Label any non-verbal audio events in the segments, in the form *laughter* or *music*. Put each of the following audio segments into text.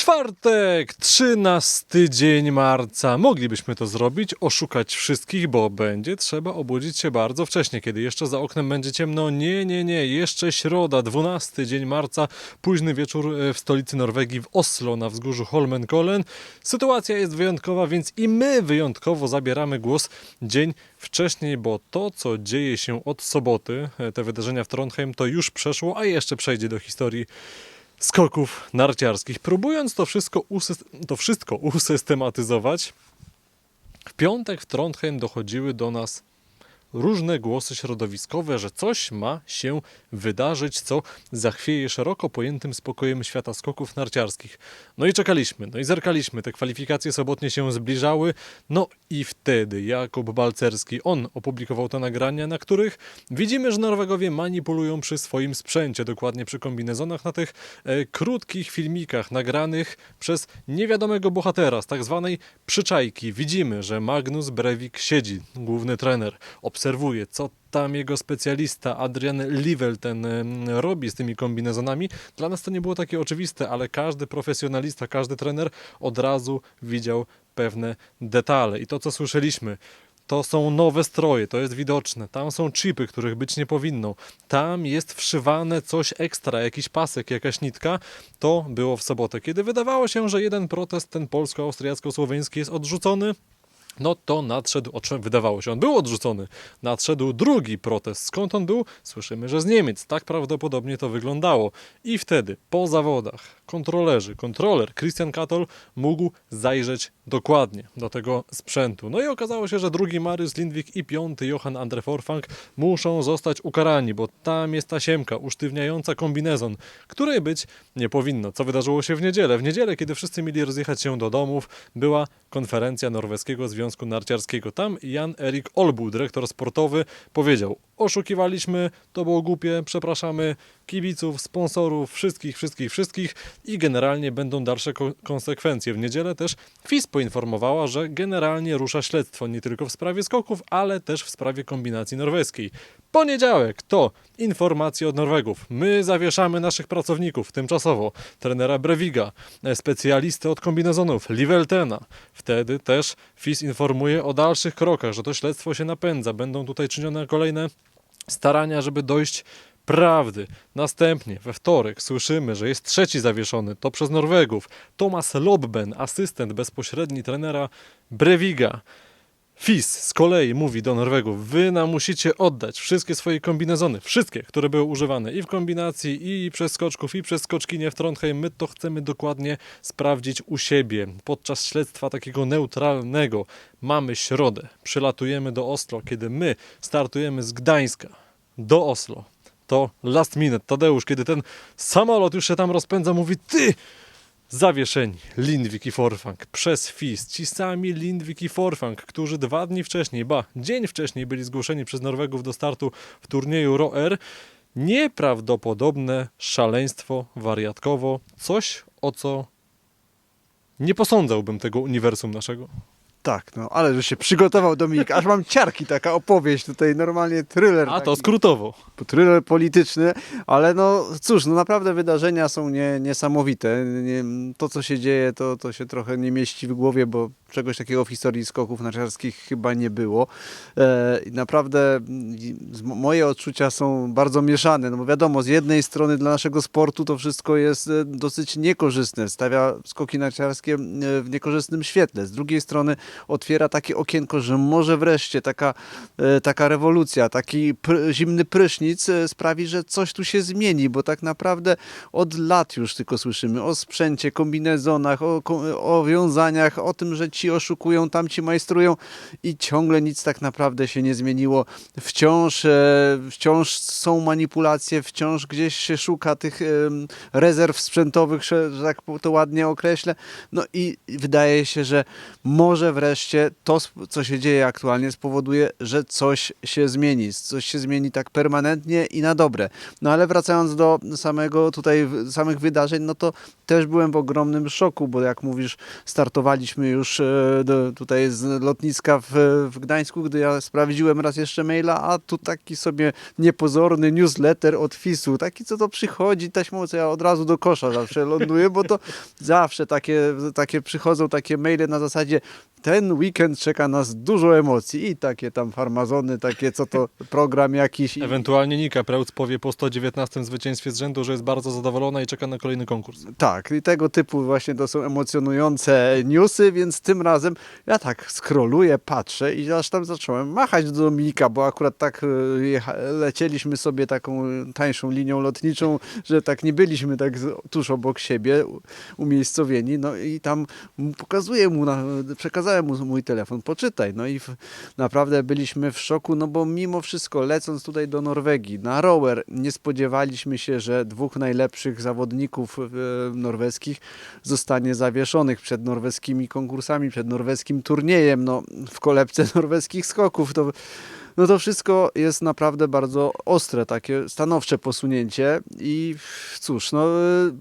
Czwartek, 13 dzień marca. Moglibyśmy to zrobić, oszukać wszystkich, bo będzie trzeba obudzić się bardzo wcześnie, kiedy jeszcze za oknem będzie ciemno. Nie, nie, nie, jeszcze środa, 12 dzień marca, późny wieczór e, w stolicy Norwegii, w Oslo, na wzgórzu Holmenkollen. Sytuacja jest wyjątkowa, więc i my wyjątkowo zabieramy głos dzień wcześniej, bo to, co dzieje się od soboty, e, te wydarzenia w Trondheim, to już przeszło, a jeszcze przejdzie do historii skoków narciarskich. Próbując to wszystko, to wszystko usystematyzować, w piątek w Trondheim dochodziły do nas różne głosy środowiskowe, że coś ma się wydarzyć, co zachwieje szeroko pojętym spokojem świata skoków narciarskich. No i czekaliśmy, no i zerkaliśmy, te kwalifikacje sobotnie się zbliżały, no i wtedy Jakub Balcerski, on opublikował te nagrania, na których widzimy, że Norwegowie manipulują przy swoim sprzęcie, dokładnie przy kombinezonach, na tych e, krótkich filmikach nagranych przez niewiadomego bohatera z tak zwanej przyczajki. Widzimy, że Magnus Brevik siedzi, główny trener, obserwuje, co tam jego specjalista Adrian Livel ten em, robi z tymi kombinezonami. Dla nas to nie było takie oczywiste, ale każdy profesjonalista, każdy trener od razu widział pewne detale. I to, co słyszeliśmy, to są nowe stroje, to jest widoczne. Tam są chipy, których być nie powinno. Tam jest wszywane coś ekstra, jakiś pasek, jakaś nitka. To było w sobotę, kiedy wydawało się, że jeden protest, ten polsko-austriacko-słoweński, jest odrzucony. No to nadszedł, o czym wydawało się, on był odrzucony. Nadszedł drugi protest. Skąd on był? Słyszymy, że z Niemiec. Tak prawdopodobnie to wyglądało. I wtedy, po zawodach, kontrolerzy, kontroler Christian Katol mógł zajrzeć dokładnie do tego sprzętu. No i okazało się, że drugi Mariusz Lindwik i piąty Johan Andre Forfang muszą zostać ukarani, bo tam jest tasiemka usztywniająca kombinezon, której być nie powinno. Co wydarzyło się w niedzielę? W niedzielę, kiedy wszyscy mieli rozjechać się do domów, była konferencja Norweskiego Związku Narciarskiego. Tam Jan Erik Olbu, dyrektor sportowy, powiedział: Oszukiwaliśmy, to było głupie, przepraszamy kibiców, sponsorów, wszystkich, wszystkich, wszystkich i generalnie będą dalsze ko- konsekwencje. W niedzielę też FIS poinformowała, że generalnie rusza śledztwo nie tylko w sprawie skoków, ale też w sprawie kombinacji norweskiej. Poniedziałek to informacje od Norwegów. My zawieszamy naszych pracowników tymczasowo. Trenera Breviga, e, specjalistę od kombinezonów Liveltena. Wtedy też FIS informuje o dalszych krokach, że to śledztwo się napędza. Będą tutaj czynione kolejne starania, żeby dojść prawdy. Następnie we wtorek słyszymy, że jest trzeci zawieszony, to przez Norwegów. Thomas Lobben, asystent bezpośredni trenera Breviga. FIS z kolei mówi do Norwegów, wy nam musicie oddać wszystkie swoje kombinezony, wszystkie, które były używane i w kombinacji, i przez skoczków, i przez skoczkinie w Trondheim. My to chcemy dokładnie sprawdzić u siebie. Podczas śledztwa takiego neutralnego mamy środę. Przylatujemy do Oslo, kiedy my startujemy z Gdańska do Oslo. To last minute. Tadeusz, kiedy ten samolot już się tam rozpędza, mówi, ty, Zawieszeni Lindwik i Forfang przez FIS. Ci sami Lindwik i Forfang, którzy dwa dni wcześniej, ba, dzień wcześniej byli zgłoszeni przez Norwegów do startu w turnieju ROR. Nieprawdopodobne szaleństwo, wariatkowo, coś o co nie posądzałbym tego uniwersum naszego. Tak, no ale że się przygotował Dominik, aż mam ciarki, taka opowieść tutaj, normalnie thriller. A to taki, skrótowo. Thriller polityczny, ale no cóż, no naprawdę wydarzenia są nie, niesamowite. Nie, to co się dzieje, to, to się trochę nie mieści w głowie, bo czegoś takiego w historii skoków narciarskich chyba nie było. E, i naprawdę mm, moje odczucia są bardzo mieszane, no bo wiadomo, z jednej strony dla naszego sportu to wszystko jest e, dosyć niekorzystne, stawia skoki narciarskie e, w niekorzystnym świetle. Z drugiej strony otwiera takie okienko, że może wreszcie taka, e, taka rewolucja, taki pr- zimny prysznic e, sprawi, że coś tu się zmieni, bo tak naprawdę od lat już tylko słyszymy o sprzęcie, kombinezonach, o, o wiązaniach, o tym, że ci oszukują, tamci majstrują i ciągle nic tak naprawdę się nie zmieniło. Wciąż, e, wciąż są manipulacje, wciąż gdzieś się szuka tych rezerw sprzętowych, że tak to ładnie określę. No i wydaje się, że może wreszcie to, sp- co się dzieje aktualnie, spowoduje, że coś się zmieni. Coś się zmieni tak permanentnie i na dobre. No ale wracając do samego tutaj, samych wydarzeń, no to też byłem w ogromnym szoku, bo jak mówisz, startowaliśmy już e, do, tutaj z lotniska w, w Gdańsku, gdy ja sprawdziłem raz jeszcze maila, a tu taki sobie niepozorny newsletter od FIS-u, taki co to przychodzi taśmą, co ja od razu do kosza zawsze ląduję, bo to *laughs* zawsze takie, takie przychodzą takie maile na zasadzie ten weekend czeka nas dużo emocji i takie tam farmazony, takie co to *laughs* program jakiś. I, Ewentualnie Nika Preutz powie po 119 zwycięstwie z rzędu, że jest bardzo zadowolona i czeka na kolejny konkurs. Tak, i tego typu właśnie to są emocjonujące newsy, więc tym razem ja tak scrolluję, patrzę i aż tam zacząłem machać do Dominika, bo akurat tak e, lecieliśmy sobie taką tańszą linią lotniczą, że tak nie byliśmy tak tuż obok siebie umiejscowieni, no i tam pokazuję mu, na, przekazałem mu mój telefon, poczytaj, no i w, naprawdę byliśmy w szoku, no bo mimo wszystko lecąc tutaj do Norwegii na rower, nie spodziewaliśmy się, że dwóch najlepszych zawodników e, norweskich zostanie zawieszonych przed norweskimi konkursami, przed norweskim turniejem, no w kolebce *laughs* norweskich skoków, to no to wszystko jest naprawdę bardzo ostre, takie stanowcze posunięcie. I cóż, no y,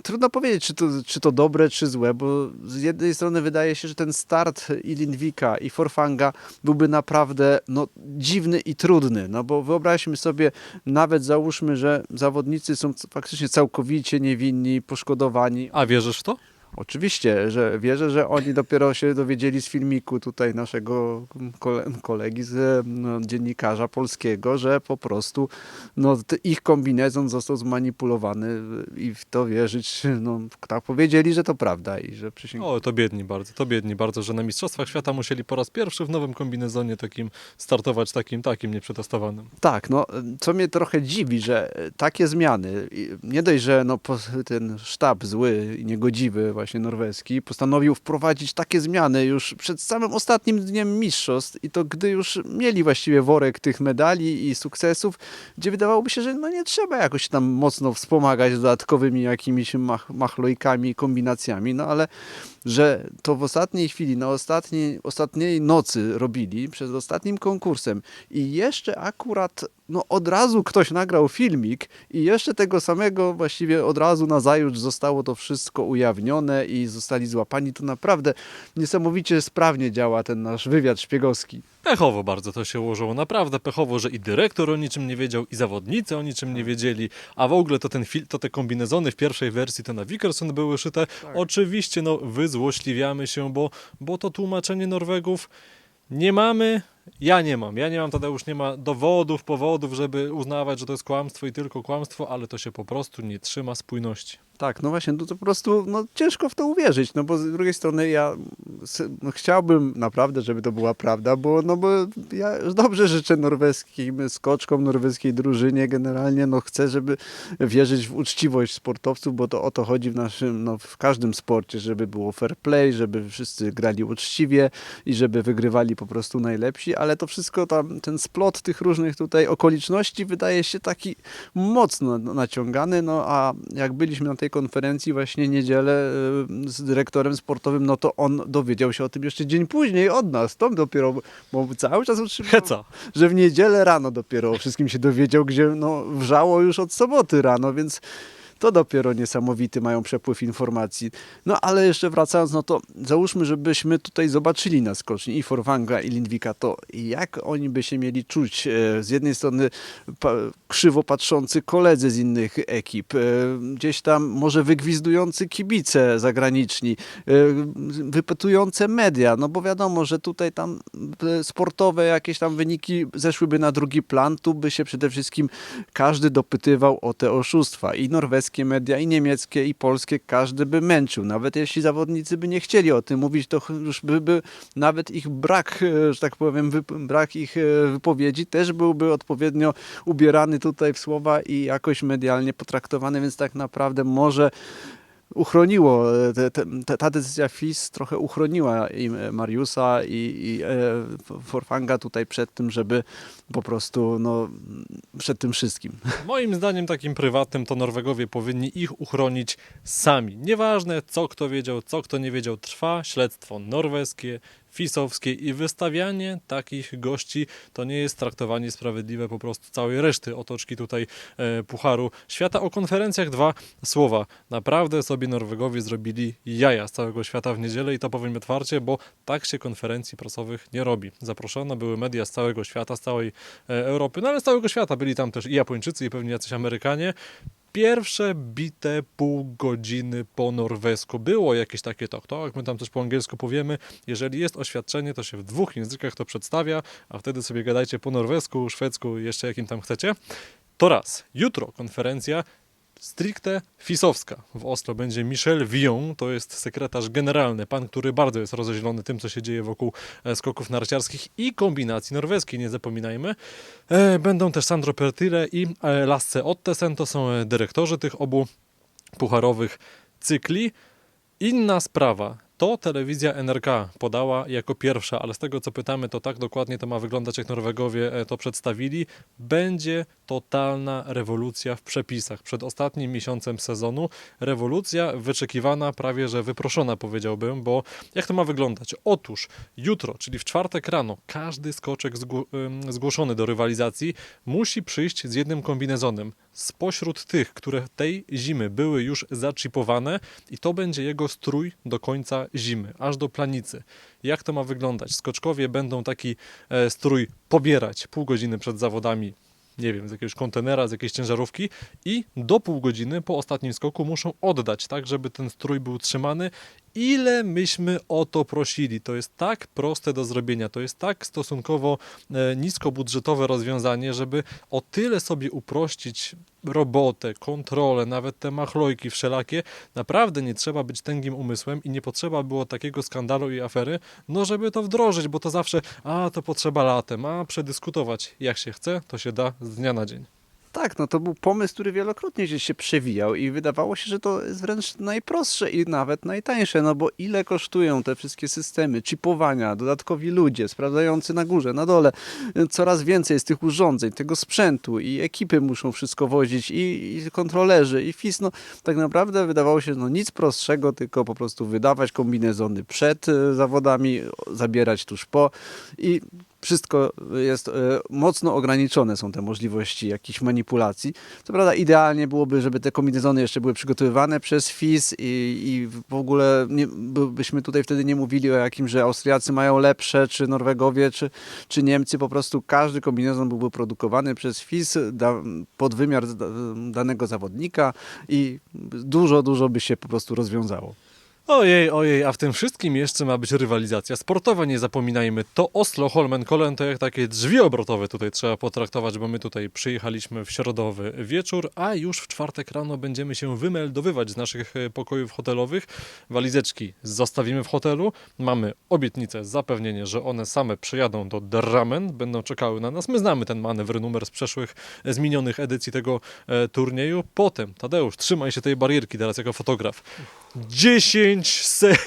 trudno powiedzieć, czy to, czy to dobre, czy złe, bo z jednej strony wydaje się, że ten start i Lindwika i Forfanga byłby naprawdę no, dziwny i trudny, no bo wyobraźmy sobie, nawet załóżmy, że zawodnicy są faktycznie całkowicie niewinni, poszkodowani, A wierzysz w to? Oczywiście, że wierzę, że oni dopiero się dowiedzieli z filmiku tutaj naszego kole, kolegi, z no, dziennikarza polskiego, że po prostu no, ich kombinezon został zmanipulowany i w to wierzyć, no tak powiedzieli, że to prawda i że przysięgali. O, to biedni bardzo, to biedni bardzo, że na Mistrzostwach Świata musieli po raz pierwszy w nowym kombinezonie takim startować takim, takim nieprzetestowanym. Tak, no co mnie trochę dziwi, że takie zmiany, nie dość, że no, ten sztab zły i niegodziwy właśnie norweski postanowił wprowadzić takie zmiany już przed samym ostatnim dniem mistrzostw i to gdy już mieli właściwie worek tych medali i sukcesów, gdzie wydawałoby się, że no nie trzeba jakoś tam mocno wspomagać dodatkowymi jakimiś mach, machlojkami, kombinacjami, no ale że to w ostatniej chwili, na ostatniej, ostatniej nocy robili, przed ostatnim konkursem i jeszcze akurat no od razu ktoś nagrał filmik i jeszcze tego samego właściwie od razu na zajutrz zostało to wszystko ujawnione i zostali złapani. To naprawdę niesamowicie sprawnie działa ten nasz wywiad szpiegowski. Pechowo bardzo to się ułożyło, naprawdę pechowo, że i dyrektor o niczym nie wiedział, i zawodnicy o niczym nie wiedzieli, a w ogóle to, ten fil- to te kombinezony w pierwszej wersji to na Wickerson były szyte. Oczywiście, no, wyzłośliwiamy się, bo, bo to tłumaczenie Norwegów nie mamy, ja nie mam, ja nie mam, Tadeusz nie ma dowodów, powodów, żeby uznawać, że to jest kłamstwo i tylko kłamstwo, ale to się po prostu nie trzyma spójności. Tak, no właśnie, no to po prostu no, ciężko w to uwierzyć, no bo z drugiej strony ja chciałbym naprawdę, żeby to była prawda, bo, no bo ja dobrze życzę norweskim skoczkom, norweskiej drużynie generalnie, no chcę, żeby wierzyć w uczciwość sportowców, bo to o to chodzi w naszym, no w każdym sporcie, żeby było fair play, żeby wszyscy grali uczciwie i żeby wygrywali po prostu najlepsi, ale to wszystko tam, ten splot tych różnych tutaj okoliczności wydaje się taki mocno naciągany, no a jak byliśmy na tej konferencji właśnie niedzielę y, z dyrektorem sportowym, no to on dowiedział się o tym jeszcze dzień później od nas, to dopiero, bo cały czas utrzymał, Heca. *laughs* że w niedzielę rano dopiero o wszystkim się dowiedział, gdzie no wrzało już od soboty rano, więc to dopiero niesamowity mają przepływ informacji. No ale jeszcze wracając, no to załóżmy, żebyśmy tutaj zobaczyli na skoczni i Forwanga i Lindwika, to jak oni by się mieli czuć? E, Z jednej strony krzywo patrzący koledzy z innych ekip, e, gdzieś tam może wygwizdujący kibice zagraniczni, e, wypytujące media, no bo wiadomo, że tutaj tam sportowe jakieś tam wyniki zeszłyby na drugi plan, tu by się przede wszystkim każdy dopytywał o te oszustwa i media, i niemieckie, i polskie, każdy by męczył, nawet jeśli zawodnicy by nie chcieli o tym mówić, to już byłby nawet ich brak, e, że tak powiem, brak ich e, wypowiedzi też byłby odpowiednio ubierany tutaj w słowa i jakoś medialnie potraktowany, więc tak naprawdę może uchroniło, e, te, te, ta decyzja FIS trochę uchroniła im e, Mariusa i, i e, Forfanga tutaj przed tym, żeby po prostu, no, przed tym wszystkim. *laughs* Moim zdaniem takim prywatnym to Norwegowie powinni ich uchronić sami. Nieważne co kto wiedział, co kto nie wiedział, trwa śledztwo norweskie. Fisowskiej i wystawianie takich gości to nie jest traktowanie sprawiedliwe po prostu całej reszty otoczki tutaj e, Pucharu Świata. O konferencjach dwa słowa. Naprawdę sobie Norwegowie zrobili jaja z całego świata w niedzielę i to powiem otwarcie, bo tak się konferencji prasowych nie robi. Zaproszone były media z całego świata, z całej e, Europy, no ale z całego świata. Byli tam też i Japończycy, i pewnie jacyś Amerykanie. Pierwsze bite pół godziny po norwesku było jakieś takie tok, tok, my tam też po angielsku powiemy, jeżeli jest oświadczenie, to się w dwóch językach to przedstawia, a wtedy sobie gadajcie po norwesku, szwedzku, jeszcze jakim tam chcecie. To raz. Jutro konferencja stricte fisowska. W Oslo będzie Michel Vion, to jest sekretarz generalny, pan, który bardzo jest rozeźlony tym, co się dzieje wokół e, skoków narciarskich i kombinacji norweskiej, nie zapominajmy. E, Będą też Sandro Pertile i e, Lasse Ottesen, to są dyrektorzy tych obu pucharowych cykli. Inna sprawa. To telewizja NRK podała jako pierwsza, ale z tego co pytamy, to tak dokładnie to ma wyglądać, jak Norwegowie e, to przedstawili. Będzie totalna rewolucja w przepisach. Przed ostatnim miesiącem sezonu rewolucja wyczekiwana, prawie że wyproszona powiedziałbym, bo jak to ma wyglądać? Otóż jutro, czyli w czwartek rano, każdy skoczek zgłoszony do rywalizacji musi przyjść z jednym kombinezonem. Spośród tych, które tej zimy były już zaczipowane i to będzie jego strój do końca zimy, aż do planicy. Jak to ma wyglądać? Skoczkowie będą taki e, strój pobierać pół godziny przed zawodami nie wiem, z jakiegoś kontenera, z jakiejś ciężarówki i do pół godziny po ostatnim skoku muszą oddać, tak żeby ten strój był trzymany. Ile myśmy o to prosili? To jest tak proste do zrobienia, to jest tak stosunkowo e, niskobudżetowe rozwiązanie, żeby o tyle sobie uprościć robotę, kontrolę, nawet te machlojki wszelakie. Naprawdę nie trzeba być tęgim umysłem i nie potrzeba było takiego skandalu i afery, no żeby to wdrożyć, bo to zawsze, a to potrzeba latem, a przedyskutować. Jak się chce, to się da z dnia na dzień. Tak, no to był pomysł, który wielokrotnie gdzieś się przewijał i wydawało się, że to jest wręcz najprostsze i nawet najtańsze, no bo ile kosztują te wszystkie systemy, chipowania, dodatkowi ludzie, sprawdzający na górze, na dole, coraz więcej jest tych urządzeń, tego sprzętu i ekipy muszą wszystko wozić i, i kontrolerzy i FIS, no tak naprawdę wydawało się, no nic prostszego, tylko po prostu wydawać kombinezony przed e, zawodami, zabierać tuż po i wszystko jest e, mocno ograniczone, są te możliwości jakichś manipulacji. Co prawda idealnie byłoby, żeby te kombinezony jeszcze były przygotowywane przez FIS i, i w ogóle nie, by- byśmy tutaj wtedy nie mówili o jakim, że Austriacy mają lepsze, czy Norwegowie, czy, czy Niemcy. Po prostu każdy kombinezon byłby produkowany przez FIS da, pod wymiar da, danego zawodnika i dużo, dużo by się po prostu rozwiązało. Ojej, ojej, a w tym wszystkim jeszcze ma być rywalizacja sportowa, nie zapominajmy. To Oslo Holmenkollen to jak takie drzwi obrotowe tutaj trzeba potraktować, bo my tutaj przyjechaliśmy w środowy wieczór, a już w czwartek rano będziemy się wymeldowywać z naszych e, pokojów hotelowych. Walizeczki zostawimy w hotelu, mamy obietnicę, zapewnienie, że one same przyjadą do Drammen, będą czekały na nas. My znamy ten manewr, numer z przeszłych, z minionych edycji tego e, turnieju. Potem, Tadeusz, trzymaj się tej barierki teraz jako fotograf. 10 serii.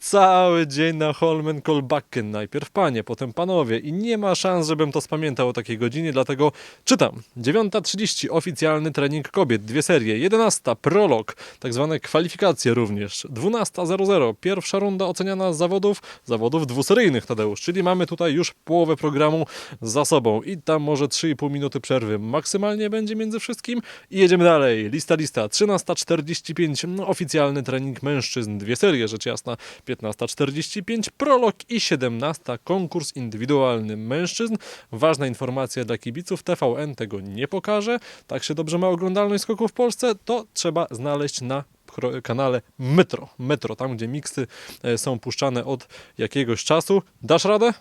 Cały dzień na Holmen Kolbakken. Najpierw panie, potem panowie. I nie ma szans, żebym to spamiętał o takiej godzinie, dlatego czytam. 9.30 oficjalny trening kobiet. Dwie serie. 11 prolog, tak zwane kwalifikacje również. 12.00 pierwsza runda oceniana z zawodów, zawodów dwuseryjnych, Tadeusz. Czyli mamy tutaj już połowę programu za sobą. I tam może 3,5 minuty przerwy maksymalnie będzie między wszystkim. I jedziemy dalej. Lista, lista. 13.45 no, oficjalny trening mężczyzn. Dwie serie, rzecz jasna. 15.45 prolog i 17 konkurs indywidualny mężczyzn. Ważna informacja dla kibiców. TVN tego nie pokaże. Tak się dobrze ma oglądalność skoków w Polsce, to trzeba znaleźć na kanale Metro. Metro, tam gdzie miksy e, są puszczane od jakiegoś czasu. Dasz radę?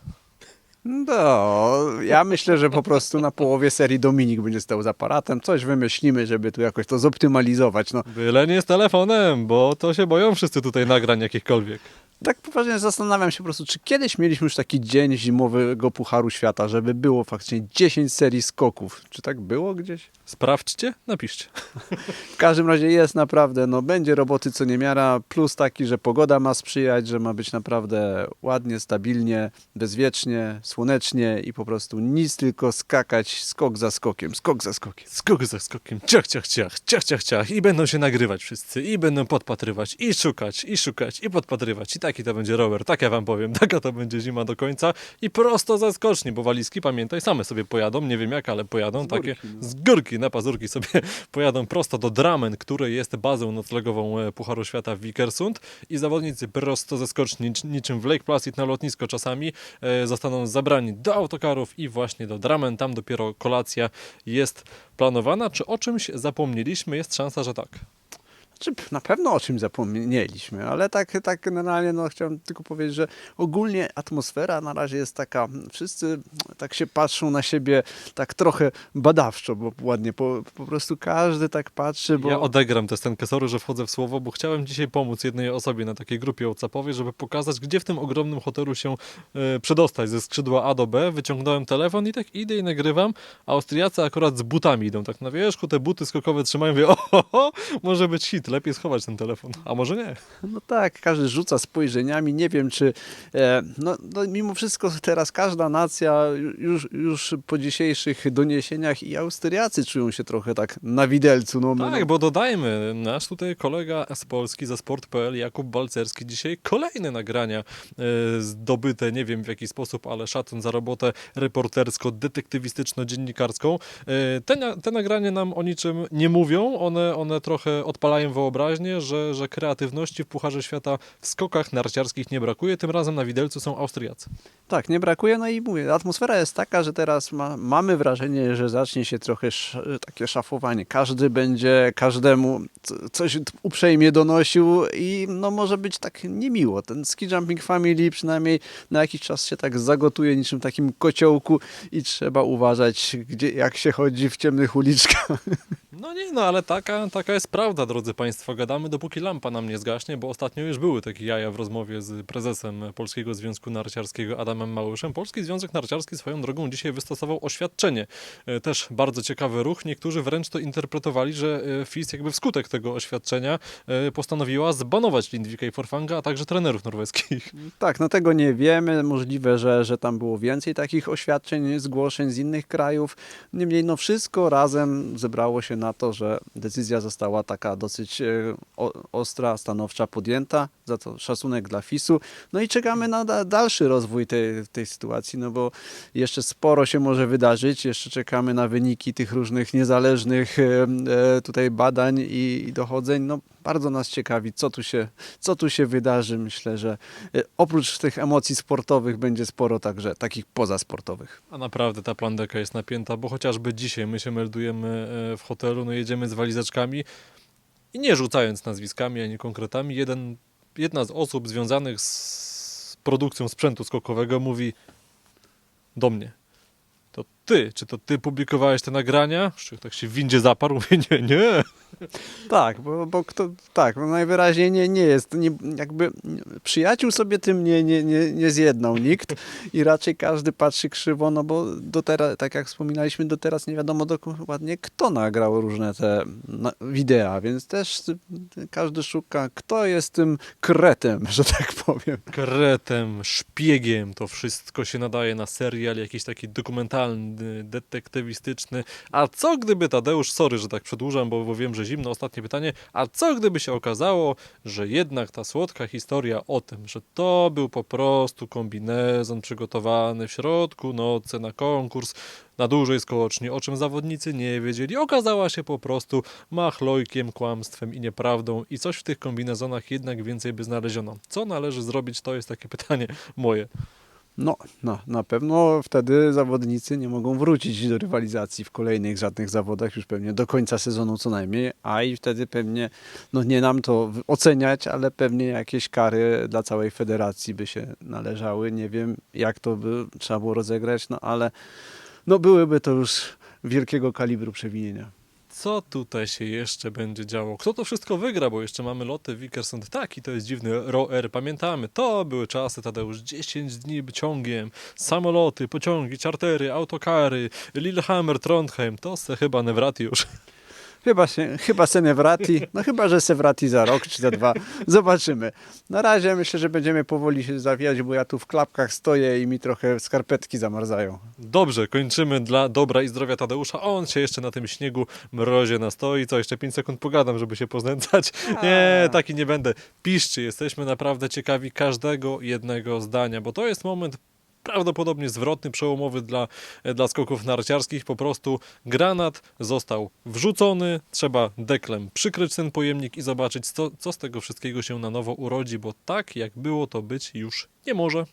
No, ja myślę, że po prostu na połowie serii Dominik będzie stał z aparatem. Coś wymyślimy, żeby tu jakoś to zoptymalizować. No, Byle nie z telefonem, bo to się boją wszyscy tutaj nagrań jakichkolwiek. tak poważnie zastanawiam się po prostu, czy kiedyś mieliśmy już taki dzień zimowego Pucharu Świata, żeby było faktycznie 10 serii skoków. Czy tak było gdzieś? Sprawdźcie, napiszcie. W każdym razie jest naprawdę, no będzie roboty co niemiara, plus taki, że pogoda ma sprzyjać, że ma być naprawdę ładnie, stabilnie, bezwiecznie, słonecznie i po prostu nic, tylko skakać skok za skokiem, skok za skokiem. Skok za skokiem, ciach, ciach, ciach, ciach, ciach, ciach. I będą się nagrywać wszyscy i będą podpatrywać i szukać, i szukać, i podpatrywać. I tak taki to będzie rower, tak ja wam powiem, *laughs* taka to będzie zima do końca. I prosto ze skoczni, bo walizki, pamiętaj, same sobie pojadą, nie wiem jak, ale pojadą, Z takie górki, no. z górki, na pazurki sobie *laughs* pojadą prosto do Dramen, które jest bazą noclegową e, Pucharu Świata w Vikersund i zawodnicy prosto ze skoczni, nic- niczym w Lake Placid na lotnisko czasami, e, zostaną zabrani do autokarów i właśnie do Dramen, tam dopiero kolacja jest planowana. Czy o czymś zapomnieliśmy? Jest szansa, że tak. Czy p- na pewno o czym zapomnieliśmy, ale tak, tak generalnie no, chciałem tylko powiedzieć, że ogólnie atmosfera na razie jest taka, wszyscy tak się patrzą na siebie tak trochę badawczo, bo ładnie, po, po prostu każdy tak patrzy, bo... Ja odegram tę scenkę, sorry, że wchodzę w słowo, bo chciałem dzisiaj pomóc jednej osobie na takiej grupie WhatsAppowej, żeby pokazać, gdzie w tym ogromnym hotelu się e, przedostać ze skrzydła A do B. Wyciągnąłem telefon i tak idę i nagrywam. a Austriacy akurat z butami idą tak na wierzchu, te buty skokowe trzymają, mówię, oho, może być hit, lepiej schować ten telefon, a może nie. No tak, każdy rzuca spojrzeniami. Nie wiem, czy. E, no, no, mimo wszystko teraz każda nacja, już, już po dzisiejszych doniesieniach, i Austriacy czują się trochę tak na widelcu. No, Tak, no, bo dodajmy, nasz tutaj kolega z Polski ze Sport.pl, Jakub Balcerski, dzisiaj kolejne nagrania e, zdobyte, nie wiem w jaki sposób, ale szacun za robotę reportersko-detektywistyczno-dziennikarską. E, te, te nagrania nam o niczym nie mówią, one, one trochę odpalają wyobraźnię, że, że kreatywności w Pucharze Świata w skokach narciarskich nie brakuje, tym razem na widelcu są Austriacy. Tak, nie brakuje. No i mówię, atmosfera jest taka, że teraz ma, mamy wrażenie, że zacznie się trochę sz, takie szafowanie. Każdy będzie każdemu co- coś uprzejmie donosił i no może być tak niemiło. Ten ski jumping family przynajmniej na jakiś czas się tak zagotuje niczym takim kociołku i trzeba uważać, gdzie, jak się chodzi w ciemnych uliczkach. *laughs* No nie, no ale taka, taka jest prawda, drodzy Państwo. Gadamy dopóki lampa nam nie zgaśnie, bo ostatnio już były takie jaja w rozmowie z prezesem Polskiego Związku Narciarskiego Adamem Małyszem. Polski Związek Narciarski swoją drogą dzisiaj wystosował oświadczenie. E, Też bardzo ciekawy ruch. Niektórzy wręcz to interpretowali, że e, FIS jakby wskutek tego oświadczenia e, postanowiła zbanować Lindwika i Forfanga, a także trenerów norweskich. Tak, no tego nie wiemy. Możliwe, że, że tam było więcej takich oświadczeń, zgłoszeń z innych krajów. Niemniej, no wszystko razem zebrało się na to, że decyzja została taka dosyć e, ostra, stanowcza, podjęta. Za to szacunek dla FIS-u. No i czekamy na da, dalszy rozwój tej, tej sytuacji, no bo jeszcze sporo się może wydarzyć. Jeszcze czekamy na wyniki tych różnych niezależnych e, e, tutaj badań i, dochodzeń. No bardzo nas ciekawi, co tu się, co tu się wydarzy. Myślę, że oprócz tych emocji sportowych będzie sporo także takich pozasportowych. A naprawdę ta plandeka jest napięta, bo chociażby dzisiaj my się meldujemy w hotelu, no jedziemy z walizeczkami i nie rzucając nazwiskami ani konkretami, jeden, jedna z osób związanych z produkcją sprzętu skokowego mówi do mnie. To ty, czy to ty publikowałeś te nagrania? Szczech tak się w windzie zaparł, *laughs* mówię, nie, nie. Tak, bo, bo kto, tak, no najwyraźniej nie, nie jest, nie, jakby przyjaciół sobie tym nie, nie, nie, nie nikt i raczej każdy patrzy krzywo, no bo do teraz, tak jak wspominaliśmy, do teraz nie wiadomo dokładnie kto nagrał różne te na, wideo, więc też każdy szuka, kto jest tym kretem, że tak powiem. Kretem, szpiegiem, to wszystko się nadaje na serial jakiś taki dokumentalny, detektywistyczny. A co gdyby Tadeusz, sorry, że tak przedłużam, bo, bo wiem, że zimno, ostatnie pytanie, a co gdyby się okazało, że jednak ta słodka historia o tym, że to był po prostu kombinezon przygotowany w środku nocy na konkurs, na dużej skoczni, o czym zawodnicy nie wiedzieli, okazała się po prostu machlojkiem, kłamstwem i nieprawdą i coś w tych kombinezonach jednak więcej by znaleziono. Co należy zrobić, to jest takie *laughs* pytanie moje. No, no, na pewno wtedy zawodnicy nie mogą wrócić do rywalizacji w kolejnych żadnych zawodach, już pewnie do końca sezonu co najmniej, a i wtedy pewnie, no nie nam to oceniać, ale pewnie jakieś kary dla całej federacji by się należały. Nie wiem, jak to by trzeba było rozegrać, no ale no byłyby to już wielkiego kalibru przewinienia. Co tutaj się jeszcze będzie działo? Kto to wszystko wygra? Bo jeszcze mamy loty Wikersund. Tak, i to jest dziwny roer. Pamiętamy, to były czasy, Tadeusz. 10 dni ciągiem. Samoloty, pociągi, czartery, autokary, Lillehammer, Trondheim. To se chyba Newrati już. Chyba, się, chyba se nie wrati, no chyba, że se wrati za rok czy za dwa. Zobaczymy. Na razie myślę, że będziemy powoli się zawijać, bo ja tu w klapkach stoję i mi trochę skarpetki zamarzają. Dobrze, kończymy dla dobra i zdrowia Tadeusza. On się jeszcze na tym śniegu, mrozie nastoi. Co, jeszcze 5 sekund pogadam, żeby się poznęcać? Nie, taki nie będę. Piszcie, jesteśmy naprawdę ciekawi każdego jednego zdania, bo to jest moment prawdopodobnie zwrotny, przełomowy dla, dla skoków narciarskich. Po prostu granat został wrzucony, trzeba deklem przykryć ten pojemnik i zobaczyć, co, co z tego wszystkiego się na nowo urodzi, bo tak jak było to być już nie może.